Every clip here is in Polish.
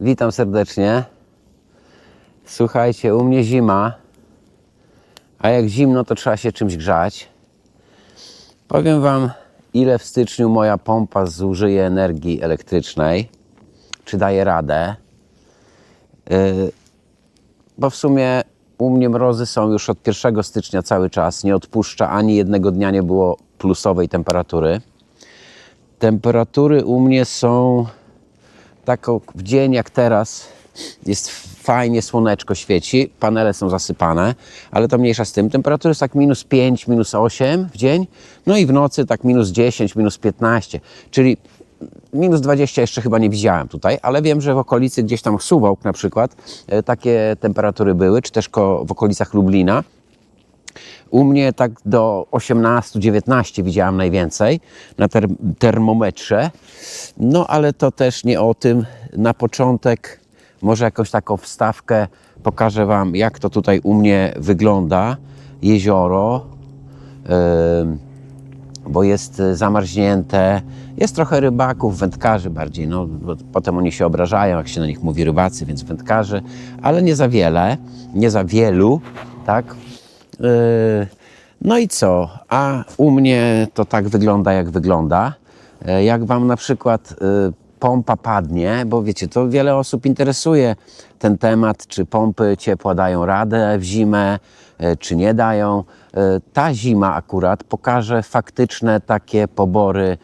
Witam serdecznie. Słuchajcie, u mnie zima, a jak zimno, to trzeba się czymś grzać. Powiem Wam, ile w styczniu moja pompa zużyje energii elektrycznej, czy daje radę. Yy, bo w sumie u mnie mrozy są już od 1 stycznia cały czas. Nie odpuszcza ani jednego dnia nie było plusowej temperatury. Temperatury u mnie są taką w dzień jak teraz jest fajnie, słoneczko świeci, panele są zasypane, ale to mniejsza z tym. Temperatury jest tak minus 5, minus 8 w dzień, no i w nocy tak minus 10, minus 15, czyli minus 20 jeszcze chyba nie widziałem tutaj, ale wiem, że w okolicy gdzieś tam Suwałk na przykład e, takie temperatury były, czy też w okolicach Lublina. U mnie tak do 18-19 widziałam najwięcej na ter- termometrze. No ale to też nie o tym. Na początek może jakąś taką wstawkę pokażę Wam, jak to tutaj u mnie wygląda. Jezioro, bo jest zamarznięte. Jest trochę rybaków, wędkarzy bardziej. No, bo potem oni się obrażają, jak się na nich mówi rybacy, więc wędkarzy, ale nie za wiele, nie za wielu, tak? Yy, No i co? A u mnie to tak wygląda, jak wygląda. Yy, Jak Wam na przykład yy, pompa padnie, bo wiecie, to wiele osób interesuje ten temat, czy pompy ciepła dają radę w zimę, czy nie dają. Ta zima akurat pokaże faktyczne takie pobory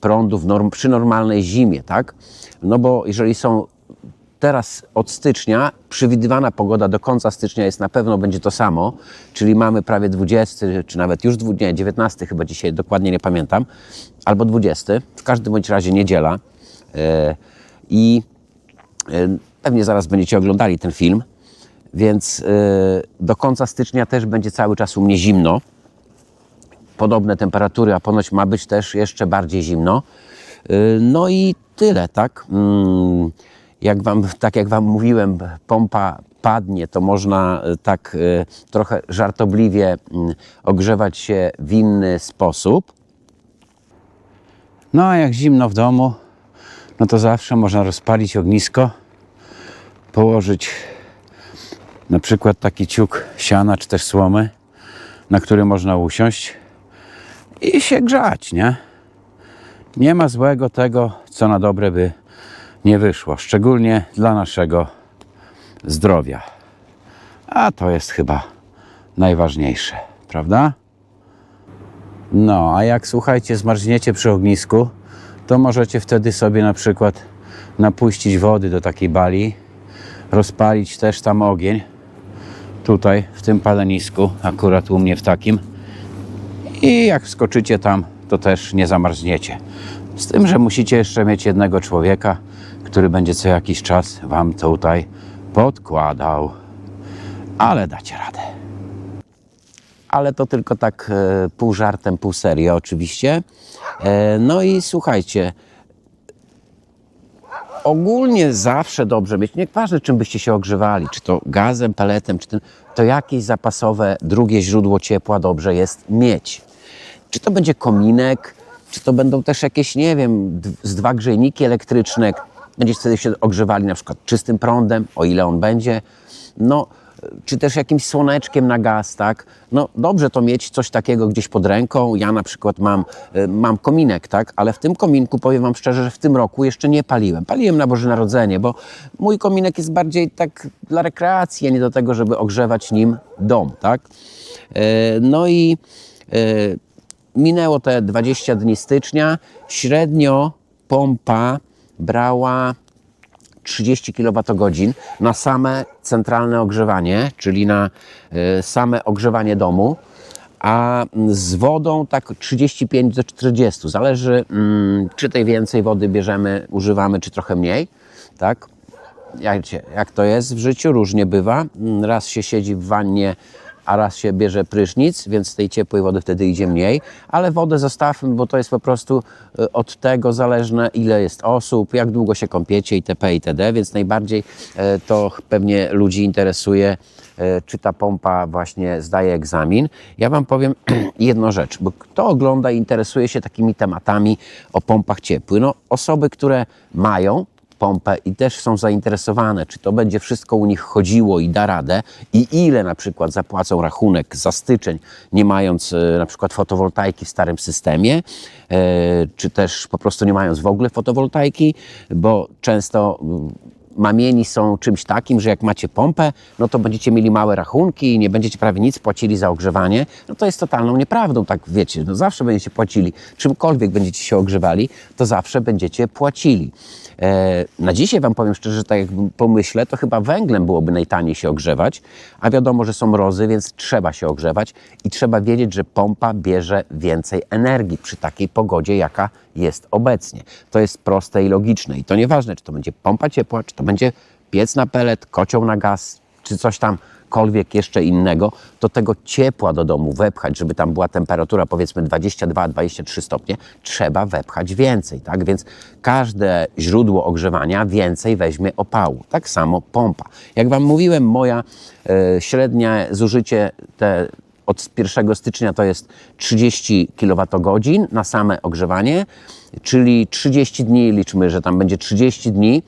prądu norm, przy normalnej zimie, tak? No bo jeżeli są teraz od stycznia przewidywana pogoda do końca stycznia jest na pewno będzie to samo, czyli mamy prawie 20, czy nawet już dwu- nie, 19 chyba dzisiaj, dokładnie nie pamiętam, albo 20, w każdym bądź razie niedziela. E, I e, pewnie zaraz będziecie oglądali ten film, więc e, do końca stycznia też będzie cały czas u mnie zimno podobne temperatury, a ponoć ma być też jeszcze bardziej zimno. No i tyle, tak? Jak wam, tak jak Wam mówiłem, pompa padnie, to można y, tak y, trochę żartobliwie mm, ogrzewać się w inny sposób. No a jak zimno w domu, no to zawsze można rozpalić ognisko, położyć na przykład taki ciuk siana czy też słomy, na który można usiąść i się grzać, nie? Nie ma złego tego, co na dobre by nie wyszło, szczególnie dla naszego zdrowia. A to jest chyba najważniejsze, prawda? No, a jak słuchajcie, zmarzniecie przy ognisku, to możecie wtedy sobie na przykład napuścić wody do takiej bali, rozpalić też tam ogień, tutaj w tym palenisku, akurat u mnie w takim, i jak wskoczycie tam, to też nie zamarzniecie. Z tym, że musicie jeszcze mieć jednego człowieka, który będzie co jakiś czas wam tutaj podkładał. Ale dacie radę. Ale to tylko tak e, pół żartem, pół serio oczywiście. E, no i słuchajcie, ogólnie zawsze dobrze mieć, nieważne czym byście się ogrzewali, czy to gazem, peletem, czy tym, to jakieś zapasowe drugie źródło ciepła dobrze jest mieć. Czy to będzie kominek, czy to będą też jakieś, nie wiem, z dwa grzejniki elektryczne, będziecie wtedy się ogrzewali na przykład czystym prądem, o ile on będzie, no, czy też jakimś słoneczkiem na gaz, tak? No dobrze to mieć coś takiego gdzieś pod ręką. Ja na przykład mam, y, mam kominek, tak? Ale w tym kominku powiem Wam szczerze, że w tym roku jeszcze nie paliłem. Paliłem na Boże Narodzenie, bo mój kominek jest bardziej tak dla rekreacji, a nie do tego, żeby ogrzewać nim dom, tak? E, No i e, minęło te 20 dni stycznia. Średnio pompa brała 30 kWh na same centralne ogrzewanie, czyli na e, same ogrzewanie domu, a z wodą tak 35 do 40. Zależy, mm, czy tej więcej wody bierzemy, używamy, czy trochę mniej. Tak? Jak, jak to jest w życiu, różnie bywa. Mm, Raz się siedzi w wannie, a raz się bierze prysznic, więc tej ciepłej wody wtedy idzie mniej, ale wodę zostawmy, bo to jest po prostu y, od tego zależne, ile jest osób, jak długo się kąpiecie itp. itd., więc najbardziej e, to pewnie ludzi interesuje, e, czy ta pompa właśnie zdaje egzamin. Ja Wam powiem jedną rzecz, bo kto ogląda i interesuje się takimi tematami o pompach ciepłych? No, osoby, które mają pompę i też są zainteresowane, czy to będzie wszystko u nich chodziło i da radę i ile na przykład zapłacą rachunek za styczeń, nie mając e, na przykład fotowoltaiki w starym systemie, e, czy też po prostu nie mając w ogóle fotowoltaiki, bo często mamieni są czymś takim, że jak macie pompę, no to będziecie mieli małe rachunki i nie będziecie prawie nic płacili za ogrzewanie. No to jest totalną nieprawdą, tak wiecie, no zawsze będziecie płacili. Czymkolwiek będziecie się ogrzewali, to zawsze będziecie płacili. E, na dzisiaj Wam powiem szczerze, że tak jak pomyślę, to chyba węglem byłoby najtaniej się ogrzewać, a wiadomo, że są mrozy, więc trzeba się ogrzewać i trzeba wiedzieć, że pompa bierze więcej energii przy takiej pogodzie, jaka jest obecnie. To jest proste i logiczne i to nieważne, czy to będzie pompa ciepła, czy to będzie piec na pelet, kocioł na gaz, czy coś tam kolwiek jeszcze innego, to tego ciepła do domu wepchać, żeby tam była temperatura powiedzmy 22-23 stopnie, trzeba wepchać więcej, tak? Więc każde źródło ogrzewania więcej weźmie opału. Tak samo pompa. Jak Wam mówiłem, moja e, średnie zużycie te od 1 stycznia to jest 30 kWh na same ogrzewanie, czyli 30 dni, liczmy, że tam będzie 30 dni e,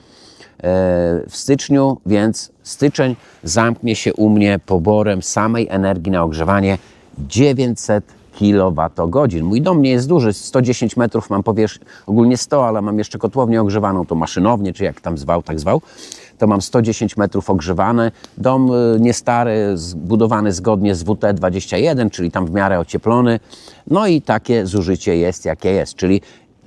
w styczniu, więc styczeń zamknie się u mnie poborem samej energii na ogrzewanie 900 kWh. Mój dom nie jest duży, 110 metrów mam powierzchnię, ogólnie 100, ale mam jeszcze kotłownię ogrzewaną, to maszynownię, czy jak tam zwał, tak zwał. To mam 110 metrów ogrzewane. Dom y, niestary, zbudowany zgodnie z WT21, czyli tam w miarę ocieplony. No i takie zużycie jest, jakie jest, czyli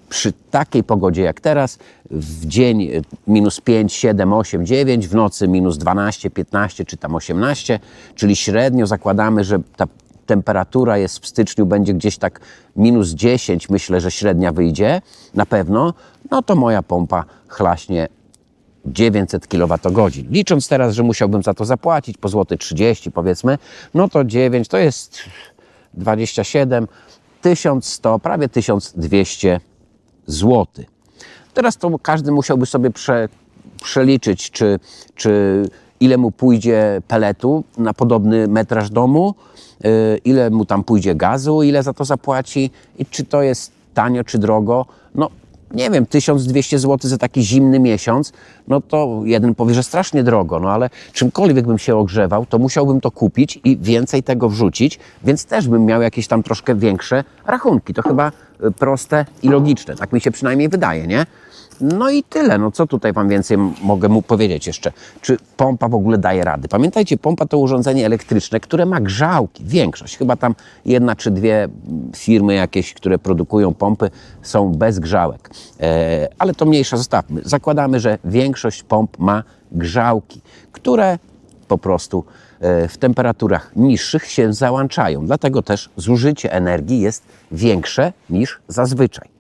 przy takiej pogodzie jak teraz, w dzień y, minus 5, 7, 8, 9, w nocy minus 12, 15 czy tam 18, czyli średnio zakładamy, że ta temperatura jest w styczniu, będzie gdzieś tak minus 10, myślę, że średnia wyjdzie na pewno, no to moja pompa chlaśnie 900 kWh. Licząc teraz, że musiałbym za to zapłacić po złoty 30 powiedzmy, no to 9 to jest 27, 1100, prawie 1200 zł. Teraz to każdy musiałby sobie prze, przeliczyć, czy, czy ile mu pójdzie peletu na podobny metraż domu, yy, ile mu tam pójdzie gazu, ile za to zapłaci i czy to jest tanio czy drogo. No nie wiem, 1200 zł za taki zimny miesiąc, no to jeden powie, że strasznie drogo, no ale czymkolwiek bym się ogrzewał, to musiałbym to kupić i więcej tego wrzucić, więc też bym miał jakieś tam troszkę większe rachunki. To chyba y, proste i logiczne, tak mi się przynajmniej wydaje, nie? No i tyle. No co tutaj Wam więcej mogę mu powiedzieć jeszcze? Czy pompa w ogóle daje rady? Pamiętajcie, pompa to urządzenie elektryczne, które ma grzałki. Większość, chyba tam jedna czy dwie firmy jakieś, które produkują pompy, są bez grzałek. E, ale to mniejsza zostawmy. Zakładamy, że większość pomp ma grzałki, które po prostu e, w temperaturach niższych się załączają. Dlatego też zużycie energii jest większe niż zazwyczaj.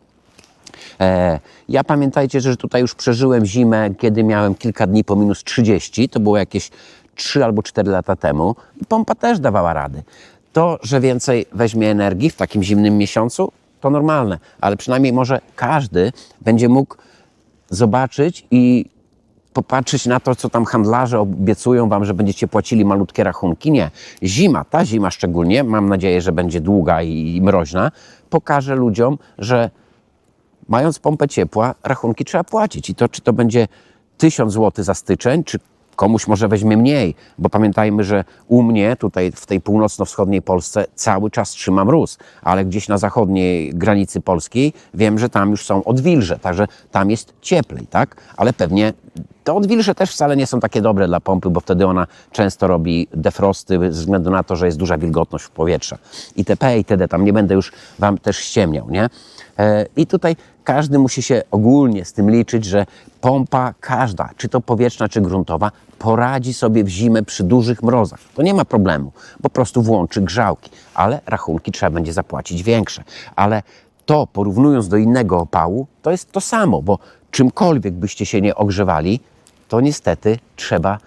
E, ja pamiętajcie, że tutaj już przeżyłem zimę, kiedy miałem kilka dni po minus 30. To było jakieś 3 albo 4 lata temu. I pompa też dawała rady. To, że więcej weźmie energii w takim zimnym miesiącu, to normalne, ale przynajmniej może każdy będzie mógł zobaczyć i popatrzeć na to, co tam handlarze obiecują wam, że będziecie płacili malutkie rachunki. Nie. Zima, ta zima szczególnie, mam nadzieję, że będzie długa i mroźna, pokaże ludziom, że mając pompę ciepła, rachunki trzeba płacić. I to, czy to będzie 1000 zł za styczeń, czy komuś może weźmie mniej, bo pamiętajmy, że u mnie tutaj w tej północno-wschodniej Polsce cały czas trzyma mróz, ale gdzieś na zachodniej granicy polskiej wiem, że tam już są odwilże, także tam jest cieplej, tak? Ale pewnie te odwilże też wcale nie są takie dobre dla pompy, bo wtedy ona często robi defrosty ze względu na to, że jest duża wilgotność w powietrza. ITP, itd. Tam nie będę już Wam też ściemniał, nie? E, I tutaj każdy musi się ogólnie z tym liczyć, że pompa każda, czy to powietrzna, czy gruntowa, poradzi sobie w zimę przy dużych mrozach. To nie ma problemu, po prostu włączy grzałki, ale rachunki trzeba będzie zapłacić większe. Ale to porównując do innego opału, to jest to samo, bo czymkolwiek byście się nie ogrzewali, to niestety trzeba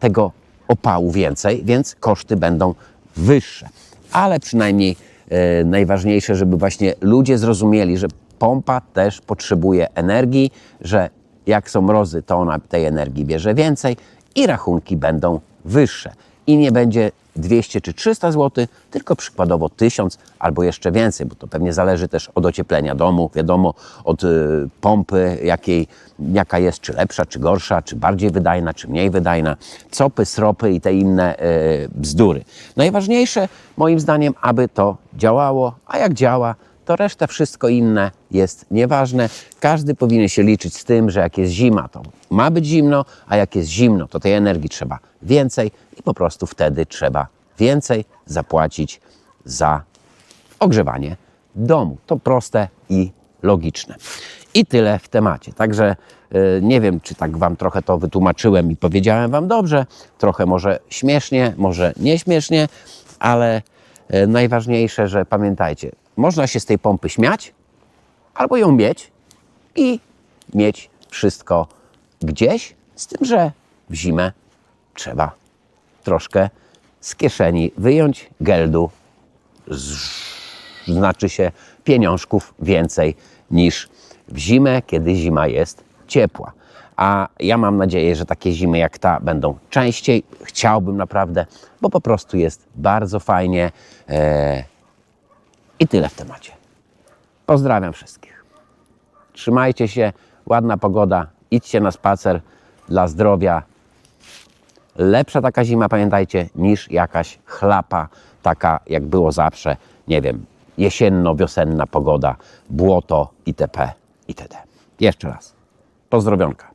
tego opału więcej, więc koszty będą wyższe. Ale przynajmniej e, najważniejsze, żeby właśnie ludzie zrozumieli, że pompa też potrzebuje energii, że jak są mrozy, to ona tej energii bierze więcej i rachunki będą wyższe. i nie będzie 200 czy 300 zł, tylko przykładowo 1000 albo jeszcze więcej, bo to pewnie zależy też od ocieplenia domu, wiadomo, od y, pompy, jakiej, jaka jest, czy lepsza, czy gorsza, czy bardziej wydajna, czy mniej wydajna, copy, sropy i te inne y, bzdury. Najważniejsze moim zdaniem, aby to działało, a jak działa, to reszta wszystko inne jest nieważne. Każdy powinien się liczyć z tym, że jak jest zima, to ma być zimno, a jak jest zimno, to tej energii trzeba więcej i po prostu wtedy trzeba więcej zapłacić za ogrzewanie domu. To proste i logiczne. I tyle w temacie. Także y, nie wiem, czy tak Wam trochę to wytłumaczyłem i powiedziałem Wam dobrze, trochę może śmiesznie, może nieśmiesznie, ale y, najważniejsze, że pamiętajcie, można się z tej pompy śmiać, albo ją mieć i mieć wszystko gdzieś, z tym, że w zimę trzeba troszkę z kieszeni wyjąć geldu, znaczy się pieniążków więcej niż w zimę, kiedy zima jest ciepła. A ja mam nadzieję, że takie zimy jak ta będą częściej. Chciałbym naprawdę, bo po prostu jest bardzo fajnie. E, I tyle w temacie. Pozdrawiam wszystkich. Trzymajcie się, ładna pogoda, idźcie na spacer dla zdrowia. Lepsza taka zima, pamiętajcie, niż jakaś chlapa, taka jak było zawsze, nie wiem, jesienno-wiosenna pogoda, błoto itp. itd. Jeszcze raz. Pozdrowionka.